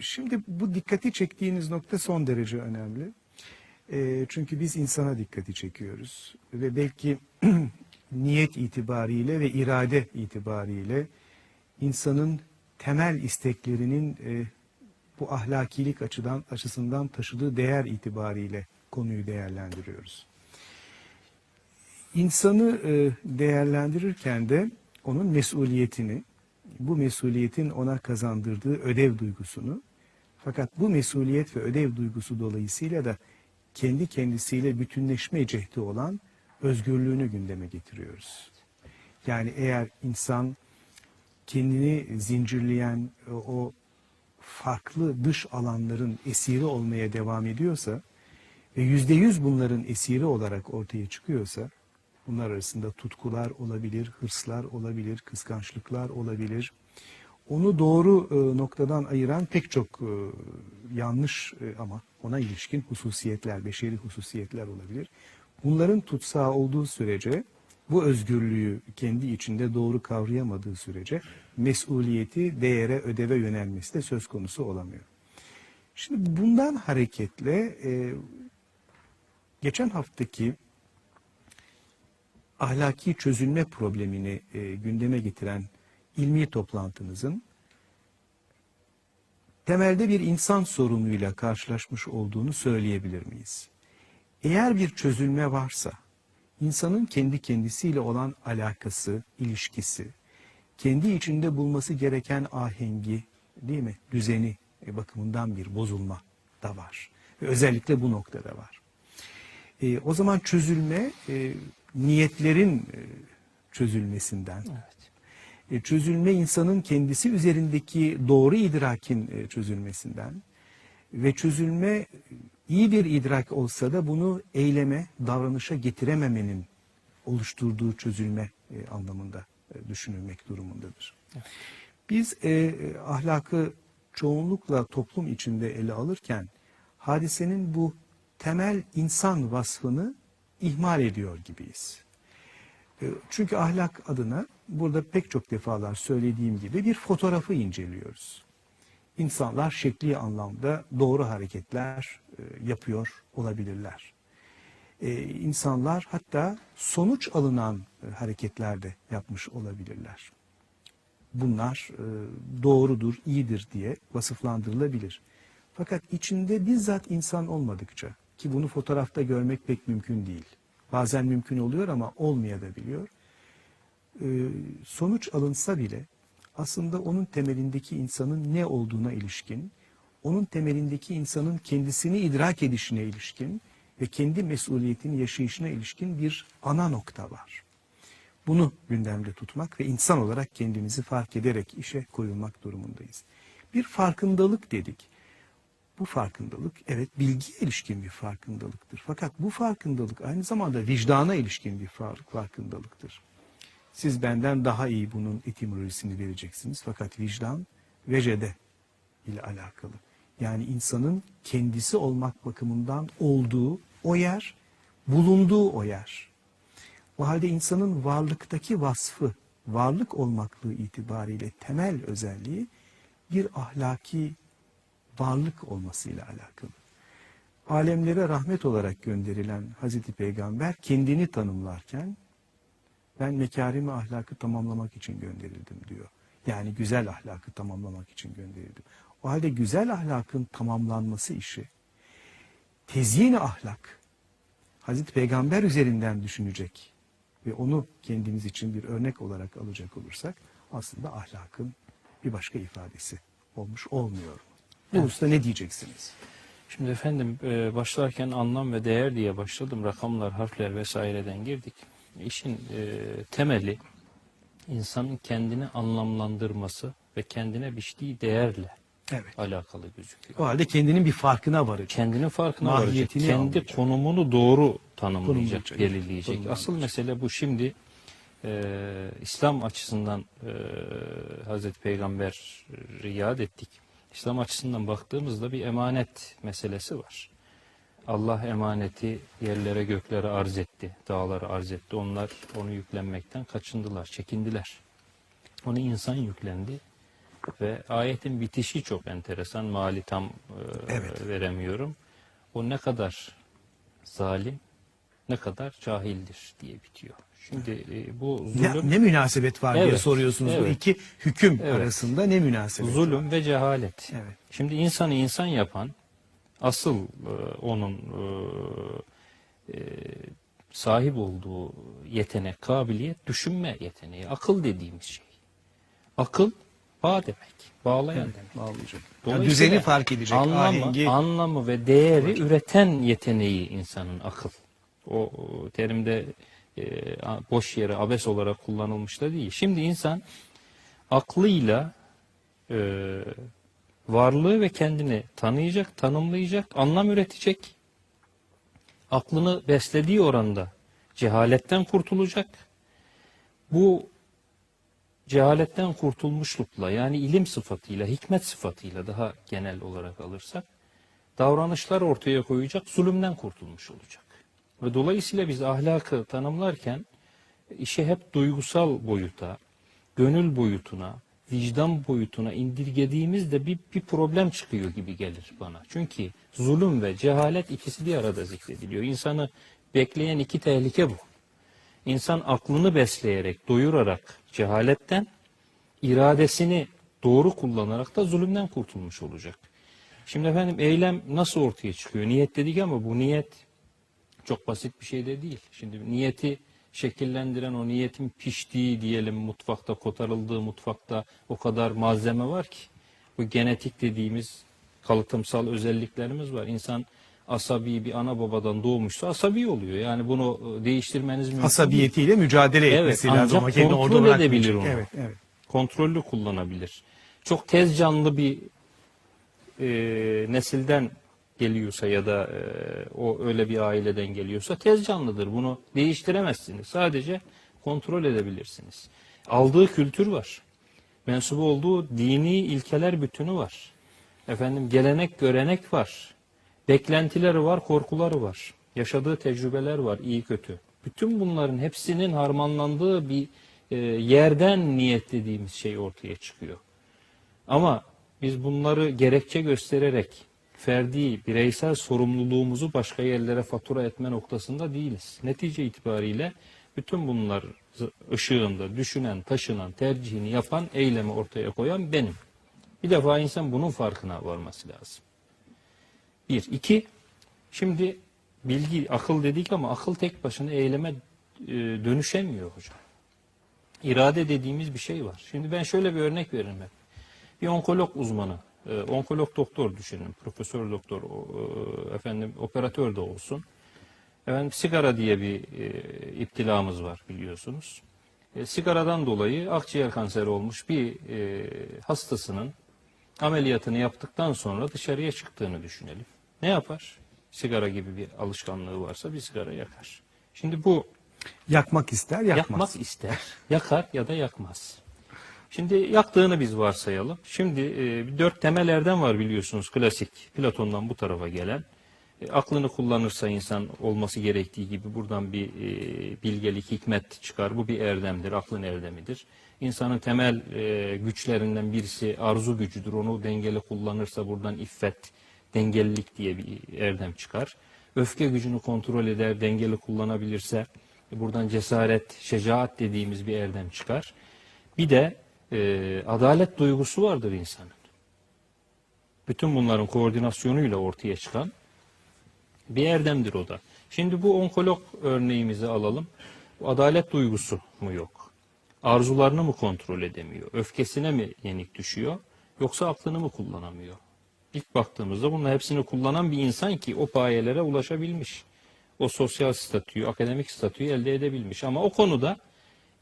şimdi bu dikkati çektiğiniz nokta son derece önemli. E, çünkü biz insana dikkati çekiyoruz ve belki niyet itibariyle ve irade itibariyle insanın temel isteklerinin e, bu ahlakilik açıdan açısından taşıdığı değer itibariyle konuyu değerlendiriyoruz. İnsanı e, değerlendirirken de onun mesuliyetini, bu mesuliyetin ona kazandırdığı ödev duygusunu, fakat bu mesuliyet ve ödev duygusu dolayısıyla da kendi kendisiyle bütünleşme cehdi olan özgürlüğünü gündeme getiriyoruz. Yani eğer insan kendini zincirleyen e, o farklı dış alanların esiri olmaya devam ediyorsa ve yüzde yüz bunların esiri olarak ortaya çıkıyorsa bunlar arasında tutkular olabilir, hırslar olabilir, kıskançlıklar olabilir. Onu doğru e, noktadan ayıran pek çok e, yanlış e, ama ona ilişkin hususiyetler, beşeri hususiyetler olabilir. Bunların tutsağı olduğu sürece bu özgürlüğü kendi içinde doğru kavrayamadığı sürece mesuliyeti değere, ödeve yönelmesi de söz konusu olamıyor. Şimdi bundan hareketle geçen haftaki ahlaki çözülme problemini e, gündeme getiren ilmi toplantımızın temelde bir insan sorunuyla karşılaşmış olduğunu söyleyebilir miyiz? Eğer bir çözülme varsa, insanın kendi kendisiyle olan alakası, ilişkisi, kendi içinde bulması gereken ahengi, değil mi, düzeni e, bakımından bir bozulma da var. Ve özellikle bu noktada var. E, o zaman çözülme e, niyetlerin e, çözülmesinden, e, çözülme insanın kendisi üzerindeki doğru idrakin e, çözülmesinden. Ve çözülme iyi bir idrak olsa da bunu eyleme, davranışa getirememenin oluşturduğu çözülme anlamında düşünülmek durumundadır. Biz e, ahlakı çoğunlukla toplum içinde ele alırken hadisenin bu temel insan vasfını ihmal ediyor gibiyiz. E, Çünkü ahlak adına burada pek çok defalar söylediğim gibi bir fotoğrafı inceliyoruz. İnsanlar şekli anlamda doğru hareketler e, yapıyor olabilirler. E, İnsanlar hatta sonuç alınan hareketler de yapmış olabilirler. Bunlar doğrudur, iyidir diye vasıflandırılabilir. Fakat içinde bizzat insan olmadıkça ki bunu fotoğrafta görmek pek mümkün değil. Bazen mümkün oluyor ama olmayabiliyor. Ee, sonuç alınsa bile aslında onun temelindeki insanın ne olduğuna ilişkin, onun temelindeki insanın kendisini idrak edişine ilişkin ve kendi mesuliyetini yaşayışına ilişkin bir ana nokta var. Bunu gündemde tutmak ve insan olarak kendimizi fark ederek işe koyulmak durumundayız. Bir farkındalık dedik. Bu farkındalık evet bilgiye ilişkin bir farkındalıktır. Fakat bu farkındalık aynı zamanda vicdana ilişkin bir far- farkındalıktır. Siz benden daha iyi bunun etimolojisini vereceksiniz. Fakat vicdan vecede ile alakalı. Yani insanın kendisi olmak bakımından olduğu o yer, bulunduğu o yer. O halde insanın varlıktaki vasfı, varlık olmaklığı itibariyle temel özelliği bir ahlaki varlık olmasıyla alakalı. Alemlere rahmet olarak gönderilen Hazreti Peygamber kendini tanımlarken ben mekarimi ahlakı tamamlamak için gönderildim diyor. Yani güzel ahlakı tamamlamak için gönderildim. O halde güzel ahlakın tamamlanması işi tezyin ahlak Hazreti Peygamber üzerinden düşünecek ve onu kendimiz için bir örnek olarak alacak olursak aslında ahlakın bir başka ifadesi olmuş olmuyor. Bu Evet. hususta ne diyeceksiniz? Şimdi efendim e, başlarken anlam ve değer diye başladım. Rakamlar, harfler vesaireden girdik. İşin e, temeli insanın kendini anlamlandırması ve kendine biçtiği değerle Evet. alakalı gözüküyor. O halde kendinin bir farkına varacak. Kendinin farkına varacak. Kendi anlayacak. konumunu doğru tanımlayacak, Konumlayacak. belirleyecek. Asıl mesele bu. Şimdi e, İslam açısından e, Hazreti Peygamber riyad ettik. İslam açısından baktığımızda bir emanet meselesi var. Allah emaneti yerlere göklere arz etti, dağlara arz etti. Onlar onu yüklenmekten kaçındılar, çekindiler. Onu insan yüklendi. Ve ayetin bitişi çok enteresan. Mali tam e, Evet. veremiyorum. O ne kadar zalim, ne kadar cahildir diye bitiyor. Şimdi e, bu Ne, zulüm, ne münasebet var diye Evet, soruyorsunuz. Bu evet. iki hüküm Evet. arasında ne münasebet var? zulüm ve cehalet. Evet. Şimdi insanı insan yapan asıl e, onun e, e, sahip olduğu yetenek, kabiliyet, düşünme yeteneği, akıl dediğimiz şey. Akıl bağ demek, bağlayan demek. Bağlayacak. Dolayısıyla düzeni fark edecek, anlamı, ahengi. anlamı ve değeri üreten yeteneği insanın akıl. O, o terimde e, boş yere abes olarak kullanılmış da değil. Şimdi insan aklıyla e, varlığı ve kendini tanıyacak, tanımlayacak, anlam üretecek. Aklını beslediği oranda cehaletten kurtulacak. Bu cehaletten kurtulmuşlukla yani ilim sıfatıyla, hikmet sıfatıyla daha genel olarak alırsak davranışlar ortaya koyacak, zulümden kurtulmuş olacak. Ve dolayısıyla biz ahlakı tanımlarken işi hep duygusal boyuta, gönül boyutuna, vicdan boyutuna indirgediğimizde bir, bir problem çıkıyor gibi gelir bana. Çünkü zulüm ve cehalet ikisi bir arada zikrediliyor. İnsanı bekleyen iki tehlike bu. İnsan aklını besleyerek, doyurarak cehaletten, iradesini doğru kullanarak da zulümden kurtulmuş olacak. Şimdi efendim eylem nasıl ortaya çıkıyor? Niyet dedik ama bu niyet çok basit bir şey de değil. Şimdi niyeti şekillendiren o niyetin piştiği diyelim mutfakta kotarıldığı mutfakta o kadar malzeme var ki. Bu genetik dediğimiz kalıtımsal özelliklerimiz var. İnsan asabi bir ana babadan doğmuşsa asabi oluyor. Yani bunu e, değiştirmeniz mümkün değil. Hasabiyetiyle mücadele Evet, etmesi ancak lazım. ama kendini kontrol edebilir onu. Evet, evet. kontrollü kullanabilir. Çok tez canlı bir e, nesilden geliyorsa ya da e, o öyle bir aileden geliyorsa tez canlıdır. Bunu değiştiremezsiniz. Sadece kontrol edebilirsiniz. Aldığı kültür var. Mensubu olduğu dini ilkeler bütünü var. Efendim gelenek görenek var. Beklentileri var, korkuları var. Yaşadığı tecrübeler var, iyi kötü. Bütün bunların hepsinin harmanlandığı bir e, yerden niyet dediğimiz şey ortaya çıkıyor. Ama biz bunları gerekçe göstererek ferdi, bireysel sorumluluğumuzu başka yerlere fatura etme noktasında değiliz. Netice itibariyle bütün bunlar ışığında düşünen, taşınan, tercihini yapan, eylemi ortaya koyan benim. Bir defa insan bunun farkına varması lazım. Bir. iki. Şimdi bilgi, akıl dedik ama akıl tek başına eyleme e, dönüşemiyor hocam. İrade dediğimiz bir şey var. Şimdi ben şöyle bir örnek veririm hep. Bir onkolog uzmanı, e, onkolog doktor düşünün, profesör doktor, e, efendim operatör de olsun. Efendim sigara diye bir e, iptilamız var biliyorsunuz. E, sigaradan dolayı akciğer kanseri olmuş bir e, hastasının ameliyatını yaptıktan sonra dışarıya çıktığını düşünelim. Ne yapar? Sigara gibi bir alışkanlığı varsa bir sigara yakar. Şimdi bu Yakmak ister, yakmaz. yakmak ister. Yakar ya da yakmaz. Şimdi yaktığını biz varsayalım. Şimdi e, dört temel erdem var biliyorsunuz klasik Platon'dan bu tarafa gelen. E, aklını kullanırsa insan olması gerektiği gibi buradan bir e, bilgelik, hikmet çıkar. Bu bir erdemdir, aklın erdemidir. İnsanın temel e, güçlerinden birisi arzu gücüdür. Onu dengeli kullanırsa buradan iffet, dengelilik diye bir erdem çıkar. Öfke gücünü kontrol eder, dengeli kullanabilirse buradan cesaret, şecaat dediğimiz bir erdem çıkar. Bir de e, adalet duygusu vardır insanın. Bütün bunların koordinasyonuyla ortaya çıkan bir erdemdir o da. Şimdi bu onkolog örneğimizi alalım. Bu adalet duygusu mu yok? Arzularını mı kontrol edemiyor? Öfkesine mi yenik düşüyor? Yoksa aklını mı kullanamıyor? İlk baktığımızda bunun hepsini kullanan bir insan ki o payelere ulaşabilmiş. O sosyal statüyü, akademik statüyü elde edebilmiş. Ama o konuda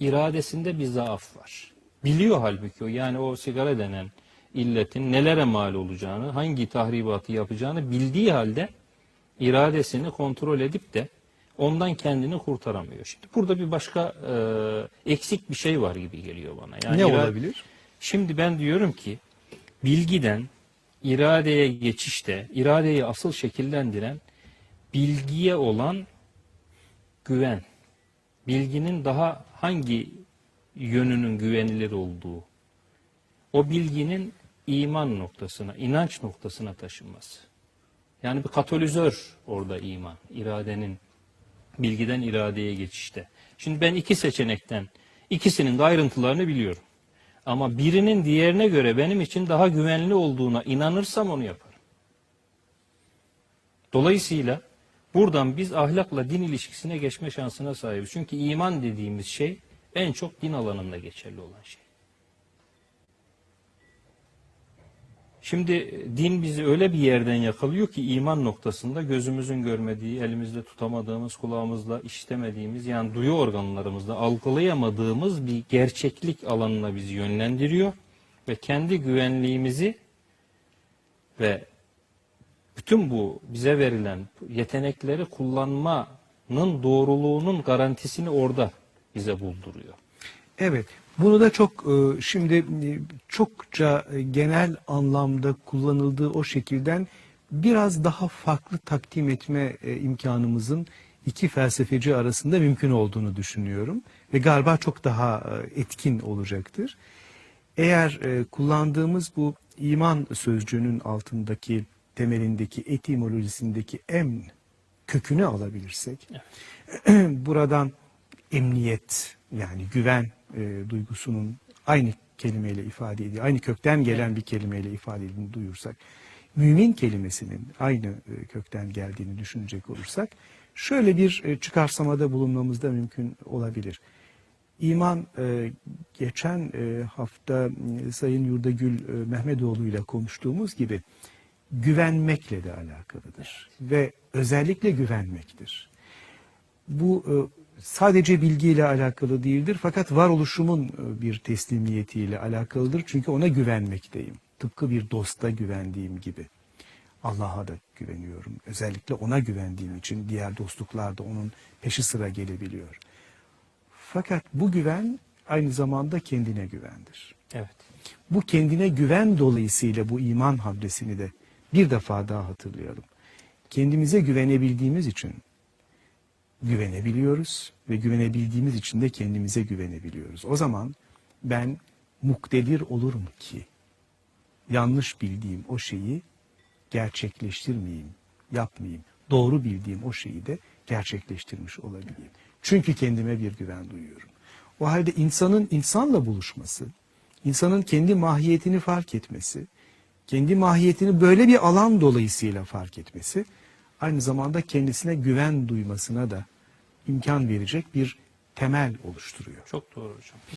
iradesinde bir zaaf var. Biliyor halbuki o. Yani o sigara denen illetin nelere mal olacağını, hangi tahribatı yapacağını bildiği halde iradesini kontrol edip de ondan kendini kurtaramıyor. Şimdi burada bir başka e, eksik bir şey var gibi geliyor bana. Yani ne olabilir? Şimdi ben diyorum ki bilgiden iradeye geçişte iradeyi asıl şekillendiren bilgiye olan güven. Bilginin daha hangi yönünün güvenilir olduğu. o bilginin iman noktasına, inanç noktasına taşınması. Yani bir katalizör orada iman, iradenin, bilgiden iradeye geçişte. Şimdi ben iki seçenekten, ikisinin de ayrıntılarını biliyorum. Ama birinin diğerine göre benim için daha güvenli olduğuna inanırsam onu yaparım. Dolayısıyla buradan biz ahlakla din ilişkisine geçme şansına sahibiz. Çünkü iman dediğimiz şey en çok din alanında geçerli olan şey. Şimdi din bizi öyle bir yerden yakalıyor ki iman noktasında gözümüzün görmediği, elimizde tutamadığımız, kulağımızla işitemediğimiz yani duyu organlarımızla algılayamadığımız bir gerçeklik alanına bizi yönlendiriyor ve kendi güvenliğimizi ve bütün bu bize verilen yetenekleri kullanmanın doğruluğunun garantisini orada bize bulduruyor. Evet. Bunu da çok e, şimdi e, çokça genel anlamda kullanıldığı o şekilden biraz daha farklı takdim etme e, imkanımızın iki felsefeci arasında mümkün olduğunu düşünüyorum ve galiba çok daha etkin olacaktır. Eğer kullandığımız bu iman sözcüğünün altındaki temelindeki etimolojisindeki em kökünü alabilirsek buradan emniyet yani güven e, duygusunun aynı kelimeyle ifade ediyor. Aynı kökten gelen bir kelimeyle ifade edildiğini duyursak. Mümin kelimesinin aynı e, kökten geldiğini düşünecek olursak şöyle bir e, çıkarsamada bulunmamız da mümkün olabilir. İman e, geçen e, hafta e, Sayın Yurdagül e, Mehmetoğlu ile konuştuğumuz gibi güvenmekle de alakalıdır ve özellikle güvenmektir. Bu e, sadece bilgiyle alakalı değildir fakat varoluşumun e, bir teslimiyetiyle alakalıdır. Çünkü ona güvenmekteyim. Tıpkı bir dosta güvendiğim gibi. Allah'a da güveniyorum. Özellikle ona güvendiğim için diğer dostluklar da onun peşi sıra gelebiliyor. Fakat bu güven aynı zamanda kendine güvendir. Evet. Bu kendine güven dolayısıyla bu iman hadresini de bir defa daha hatırlayalım. Kendimize güvenebildiğimiz için güvenebiliyoruz ve güvenebildiğimiz için de kendimize güvenebiliyoruz. O zaman ben muktedir olurum ki yanlış bildiğim o şeyi gerçekleştirmeyeyim, yapmayayım. Doğru bildiğim o şeyi de gerçekleştirmiş olabileyim. Çünkü kendime bir güven duyuyorum. O halde insanın insanla buluşması, insanın kendi mahiyetini fark etmesi, kendi mahiyetini böyle bir alan dolayısıyla fark etmesi, aynı zamanda kendisine güven duymasına da imkan verecek bir temel oluşturuyor. Çok doğru hocam.